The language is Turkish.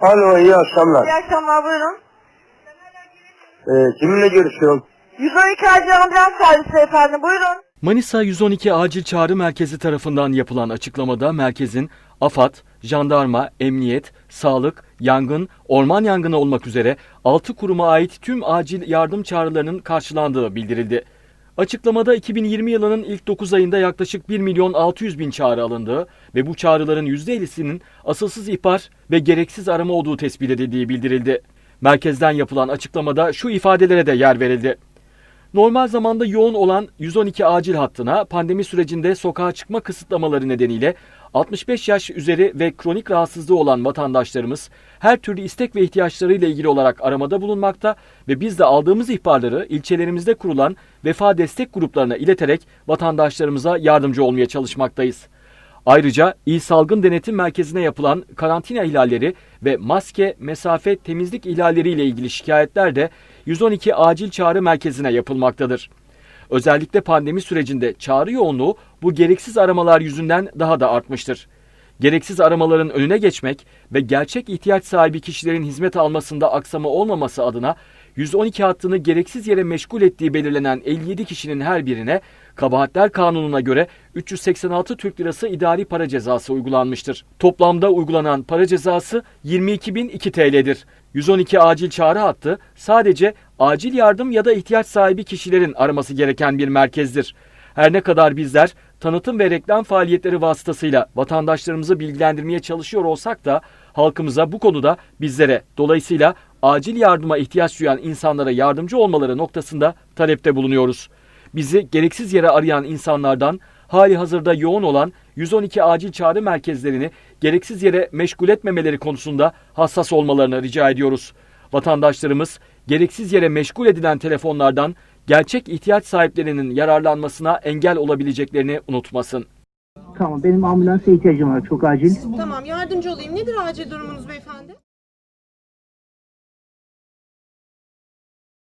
Alo iyi akşamlar. İyi akşamlar buyurun. Ee, kiminle görüşüyorum? 112 acil ambulans servisi efendim buyurun. Manisa 112 Acil Çağrı Merkezi tarafından yapılan açıklamada merkezin AFAD, jandarma, emniyet, sağlık, yangın, orman yangını olmak üzere 6 kuruma ait tüm acil yardım çağrılarının karşılandığı bildirildi. Açıklamada 2020 yılının ilk 9 ayında yaklaşık 1 milyon 600 bin çağrı alındığı ve bu çağrıların %50'sinin asılsız ihbar ve gereksiz arama olduğu tespit edildiği bildirildi. Merkezden yapılan açıklamada şu ifadelere de yer verildi. Normal zamanda yoğun olan 112 acil hattına pandemi sürecinde sokağa çıkma kısıtlamaları nedeniyle 65 yaş üzeri ve kronik rahatsızlığı olan vatandaşlarımız her türlü istek ve ihtiyaçlarıyla ilgili olarak aramada bulunmakta ve biz de aldığımız ihbarları ilçelerimizde kurulan vefa destek gruplarına ileterek vatandaşlarımıza yardımcı olmaya çalışmaktayız. Ayrıca İl Salgın Denetim Merkezi'ne yapılan karantina ihlalleri ve maske, mesafe, temizlik ihlalleriyle ilgili şikayetler de 112 Acil Çağrı Merkezi'ne yapılmaktadır. Özellikle pandemi sürecinde çağrı yoğunluğu bu gereksiz aramalar yüzünden daha da artmıştır. Gereksiz aramaların önüne geçmek ve gerçek ihtiyaç sahibi kişilerin hizmet almasında aksama olmaması adına 112 hattını gereksiz yere meşgul ettiği belirlenen 57 kişinin her birine Kabahatler Kanunu'na göre 386 Türk Lirası idari para cezası uygulanmıştır. Toplamda uygulanan para cezası 22.002 TL'dir. 112 acil çağrı hattı sadece acil yardım ya da ihtiyaç sahibi kişilerin araması gereken bir merkezdir. Her ne kadar bizler tanıtım ve reklam faaliyetleri vasıtasıyla vatandaşlarımızı bilgilendirmeye çalışıyor olsak da halkımıza bu konuda bizlere dolayısıyla acil yardıma ihtiyaç duyan insanlara yardımcı olmaları noktasında talepte bulunuyoruz. Bizi gereksiz yere arayan insanlardan hali hazırda yoğun olan 112 acil çağrı merkezlerini gereksiz yere meşgul etmemeleri konusunda hassas olmalarını rica ediyoruz. Vatandaşlarımız gereksiz yere meşgul edilen telefonlardan gerçek ihtiyaç sahiplerinin yararlanmasına engel olabileceklerini unutmasın. Tamam benim ambulansa ihtiyacım var çok acil. Tamam yardımcı olayım. Nedir acil durumunuz beyefendi?